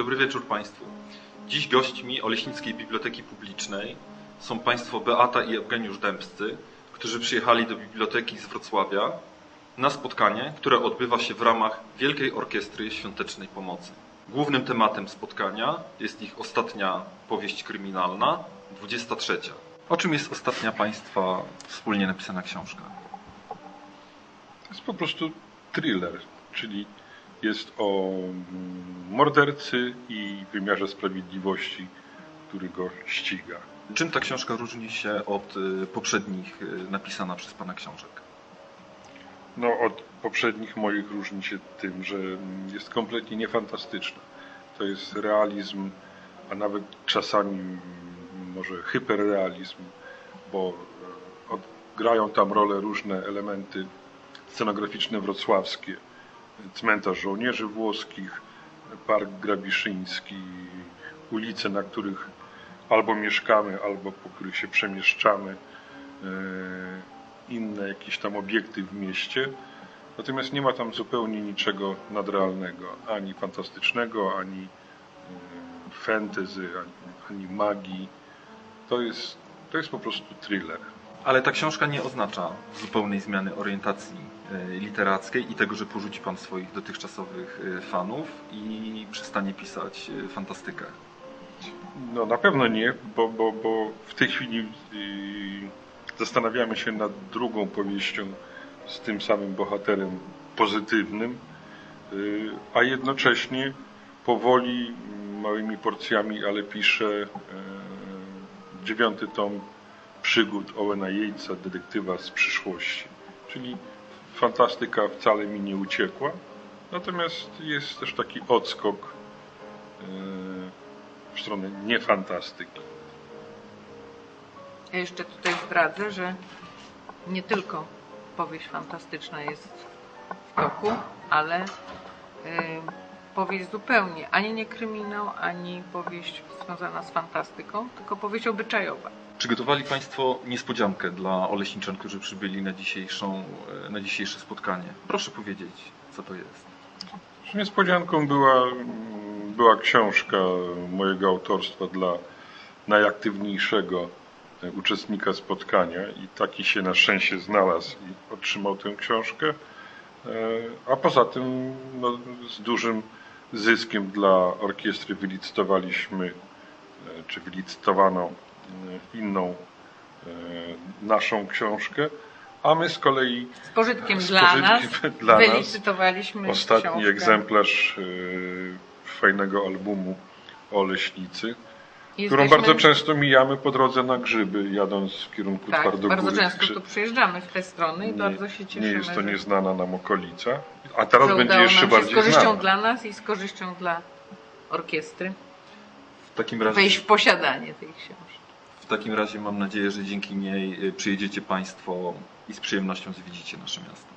Dobry wieczór Państwu. Dziś gośćmi Oleśnickiej Biblioteki Publicznej są Państwo Beata i Eugeniusz Dębscy, którzy przyjechali do biblioteki z Wrocławia na spotkanie, które odbywa się w ramach Wielkiej Orkiestry Świątecznej Pomocy. Głównym tematem spotkania jest ich ostatnia powieść kryminalna, 23. O czym jest ostatnia Państwa wspólnie napisana książka? To jest po prostu thriller, czyli jest o mordercy i wymiarze sprawiedliwości, który go ściga. Czym ta książka różni się od y, poprzednich y, napisana przez Pana książek? No, od poprzednich moich różni się tym, że jest kompletnie niefantastyczna. To jest realizm, a nawet czasami może hyperrealizm, bo e, grają tam rolę różne elementy scenograficzne wrocławskie. Cmentarz żołnierzy włoskich, park grabiszyński, ulice, na których albo mieszkamy, albo po których się przemieszczamy, e, inne jakieś tam obiekty w mieście. Natomiast nie ma tam zupełnie niczego nadrealnego, ani fantastycznego, ani e, fantasy, ani, ani magii. To jest, to jest po prostu thriller. Ale ta książka nie oznacza zupełnej zmiany orientacji e, literackiej i tego, że porzuci Pan swoich dotychczasowych e, fanów i przestanie pisać e, fantastykę. No na pewno nie, bo, bo, bo w tej chwili zastanawiamy się nad drugą powieścią z tym samym bohaterem pozytywnym, a jednocześnie powoli, małymi porcjami, ale piszę dziewiąty tom przygód Owena Yatesa, detektywa z przyszłości. Czyli fantastyka wcale mi nie uciekła, natomiast jest też taki odskok yy, w stronę niefantastyki. Ja jeszcze tutaj zdradzę, że nie tylko powieść fantastyczna jest w toku, ale y, powieść zupełnie ani nie kryminał, ani powieść związana z fantastyką, tylko powieść obyczajowa. Przygotowali Państwo niespodziankę dla Oleśniczan, którzy przybyli na, dzisiejszą, e, na dzisiejsze spotkanie. Proszę powiedzieć, co to jest. Niespodzianką była, była książka mojego autorstwa dla najaktywniejszego uczestnika spotkania i taki się na szczęście znalazł i otrzymał tę książkę. E, A poza tym no, z dużym zyskiem dla orkiestry wylicytowaliśmy, e, czy wylicytowano e, inną naszą książkę, a my z kolei Z pożytkiem Z dla nas dla wylicytowaliśmy Ostatni książkę. egzemplarz fajnego albumu o leśnicy, którą Jesteśmy- bardzo często mijamy po drodze na grzyby, jadąc w kierunku tak, Twardogóry. bardzo często tu przyjeżdżamy w te strony i nie, bardzo się cieszymy, nie jest to że, nieznana nam okolica, a teraz będzie jeszcze nam się z bardziej korzyścią znana. dla nas i z korzyścią dla orkiestry W takim razie, wejść w posiadanie tej książki. w takim razie mam nadzieję, że dzięki niej e, przyjedziecie Państwo i z przyjemnością zwiedzicie nasze miasto.